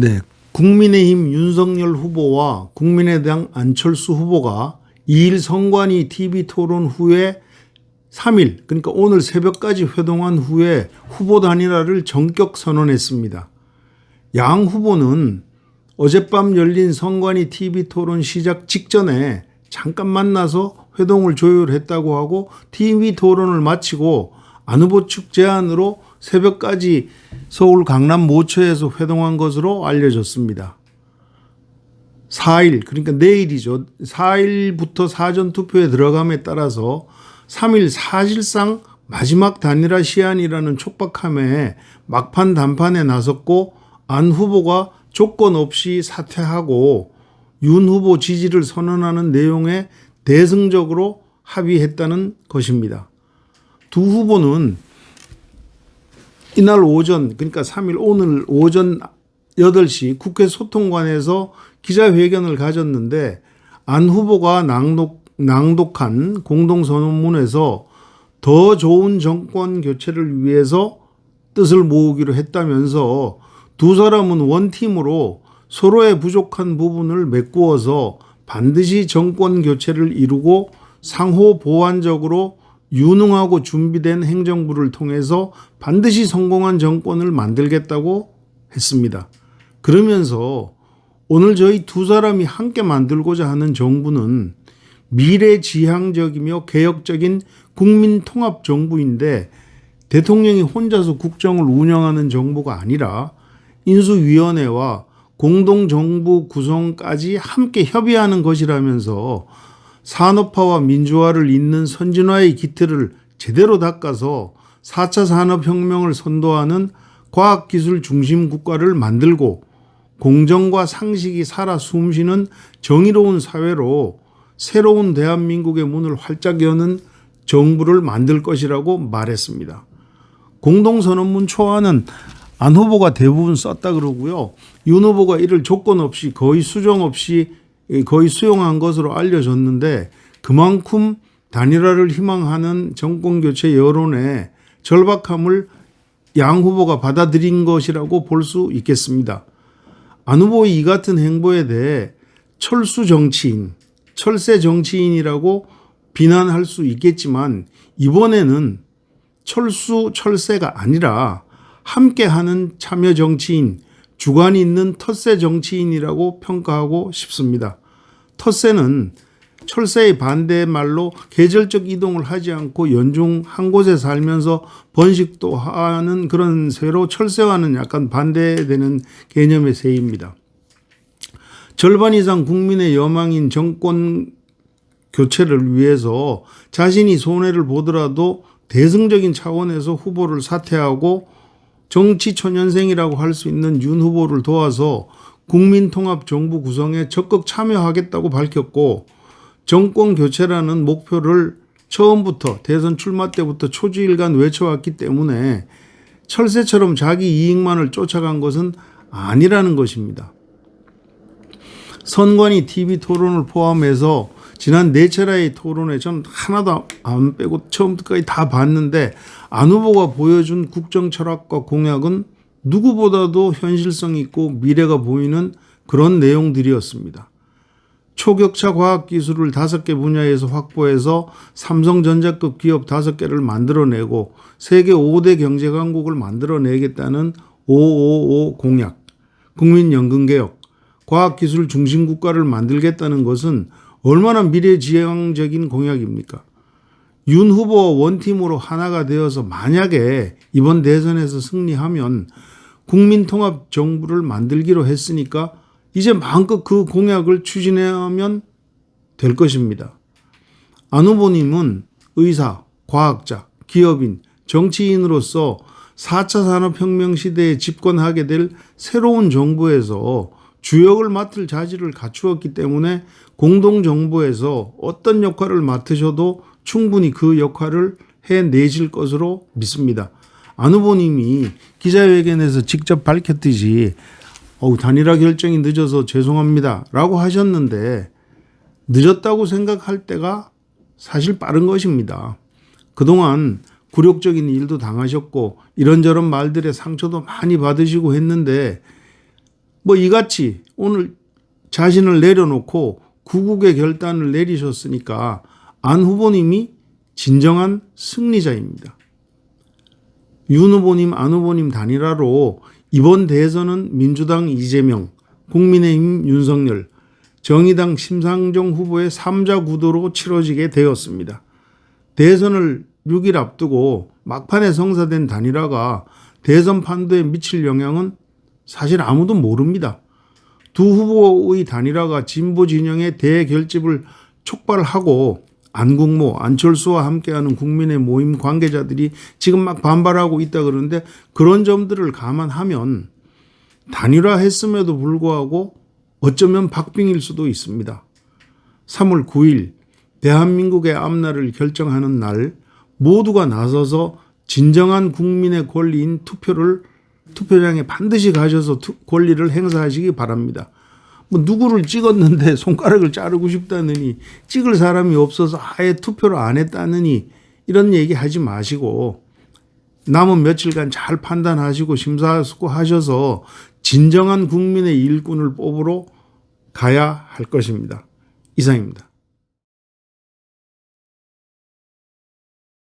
네. 국민의힘 윤석열 후보와 국민의당 안철수 후보가 2일 선관위 TV 토론 후에 3일, 그러니까 오늘 새벽까지 회동한 후에 후보 단일화를 전격 선언했습니다. 양 후보는 어젯밤 열린 선관위 TV 토론 시작 직전에 잠깐 만나서 회동을 조율했다고 하고 TV 토론을 마치고 안 후보 측 제안으로 새벽까지 서울 강남 모처에서 회동한 것으로 알려졌습니다. 4일, 그러니까 내일이죠. 4일부터 사전 투표에 들어감에 따라서 3일 사실상 마지막 단일화 시한이라는 촉박함에 막판 단판에 나섰고 안 후보가 조건 없이 사퇴하고 윤 후보 지지를 선언하는 내용에 대승적으로 합의했다는 것입니다. 두 후보는 이날 오전 그러니까 3일 오늘 오전 8시 국회 소통관에서 기자회견을 가졌는데 안 후보가 낭독, 낭독한 공동선언문에서 더 좋은 정권 교체를 위해서 뜻을 모으기로 했다면서 두 사람은 원팀으로 서로의 부족한 부분을 메꾸어서 반드시 정권 교체를 이루고 상호 보완적으로 유능하고 준비된 행정부를 통해서 반드시 성공한 정권을 만들겠다고 했습니다. 그러면서 오늘 저희 두 사람이 함께 만들고자 하는 정부는 미래 지향적이며 개혁적인 국민 통합 정부인데 대통령이 혼자서 국정을 운영하는 정부가 아니라 인수위원회와 공동정부 구성까지 함께 협의하는 것이라면서 산업화와 민주화를 잇는 선진화의 기틀을 제대로 닦아서 4차 산업혁명을 선도하는 과학기술 중심 국가를 만들고 공정과 상식이 살아 숨쉬는 정의로운 사회로 새로운 대한민국의 문을 활짝 여는 정부를 만들 것이라고 말했습니다. 공동선언문 초안은 안 후보가 대부분 썼다 그러고요. 윤 후보가 이를 조건 없이 거의 수정 없이 거의 수용한 것으로 알려졌는데 그만큼 단일화를 희망하는 정권 교체 여론의 절박함을 양 후보가 받아들인 것이라고 볼 수 있겠습니다. 안 후보의 이 같은 행보에 대해 철수 정치인, 철새 정치인이라고 비난할 수 있겠지만 이번에는 철수 철새가 아니라 함께하는 참여 정치인, 주관이 있는 텃세 정치인이라고 평가하고 싶습니다. 텃세는 철새의 반대의 말로 계절적 이동을 하지 않고 연중 한 곳에 살면서 번식도 하는 그런 새로 철새와는 약간 반대되는 개념의 새입니다. 절반 이상 국민의 여망인 정권 교체를 위해서 자신이 손해를 보더라도 대승적인 차원에서 후보를 사퇴하고 정치 초년생이라고 할 수 있는 윤 후보를 도와서 국민통합 정부 구성에 적극 참여하겠다고 밝혔고 정권 교체라는 목표를 처음부터 대선 출마 때부터 초지일간 외쳐왔기 때문에 철새처럼 자기 이익만을 쫓아간 것은 아니라는 것입니다. 선관위 TV 토론을 포함해서 지난 네 차례의 토론에 전 하나도 안 빼고 처음부터까지 다 봤는데 안 후보가 보여준 국정 철학과 공약은 누구보다도 현실성 있고 미래가 보이는 그런 내용들이었습니다. 초격차 과학 기술을 다섯 개 분야에서 확보해서 삼성전자급 기업 다섯 개를 만들어내고 세계 5대 경제 강국을 만들어내겠다는 555 공약, 국민연금개혁, 과학기술 중심 국가를 만들겠다는 것은 얼마나 미래지향적인 공약입니까? 윤 후보와 원팀으로 하나가 되어서 만약에 이번 대선에서 승리하면 국민통합 정부를 만들기로 했으니까 이제 마음껏 그 공약을 추진하면 될 것입니다. 안 후보님은 의사, 과학자, 기업인, 정치인으로서 4차 산업혁명 시대에 집권하게 될 새로운 정부에서 주역을 맡을 자질을 갖추었기 때문에 공동정부에서 어떤 역할을 맡으셔도 충분히 그 역할을 해내실 것으로 믿습니다. 안 후보님이 기자회견에서 직접 밝혔듯이 어우, 단일화 결정이 늦어서 죄송합니다. 라고 하셨는데 늦었다고 생각할 때가 사실 빠른 것입니다. 그동안 굴욕적인 일도 당하셨고 이런저런 말들의 상처도 많이 받으시고 했는데 뭐 이같이 오늘 자신을 내려놓고 구국의 결단을 내리셨으니까 안 후보님이 진정한 승리자입니다. 윤 후보님, 안 후보님 단일화로 이번 대선은 민주당 이재명, 국민의힘 윤석열, 정의당 심상정 후보의 3자 구도로 치러지게 되었습니다. 대선을 6일 앞두고 막판에 성사된 단일화가 대선 판도에 미칠 영향은 사실 아무도 모릅니다. 두 후보의 단일화가 진보 진영의 대결집을 촉발하고 안국모, 안철수와 함께하는 국민의 모임 관계자들이 지금 막 반발하고 있다 그러는데 그런 점들을 감안하면 단일화했음에도 불구하고 어쩌면 박빙일 수도 있습니다. 3월 9일 대한민국의 앞날을 결정하는 날 모두가 나서서 진정한 국민의 권리인 투표를 투표장에 반드시 가셔서 투- 권리를 행사하시기 바랍니다. 뭐 누구를 찍었는데 손가락을 자르고 싶다느니 찍을 사람이 없어서 아예 투표를 안 했다느니 이런 얘기 하지 마시고 남은 며칠간 잘 판단하시고 심사숙고하셔서 진정한 국민의 일꾼을 뽑으러 가야 할 것입니다. 이상입니다.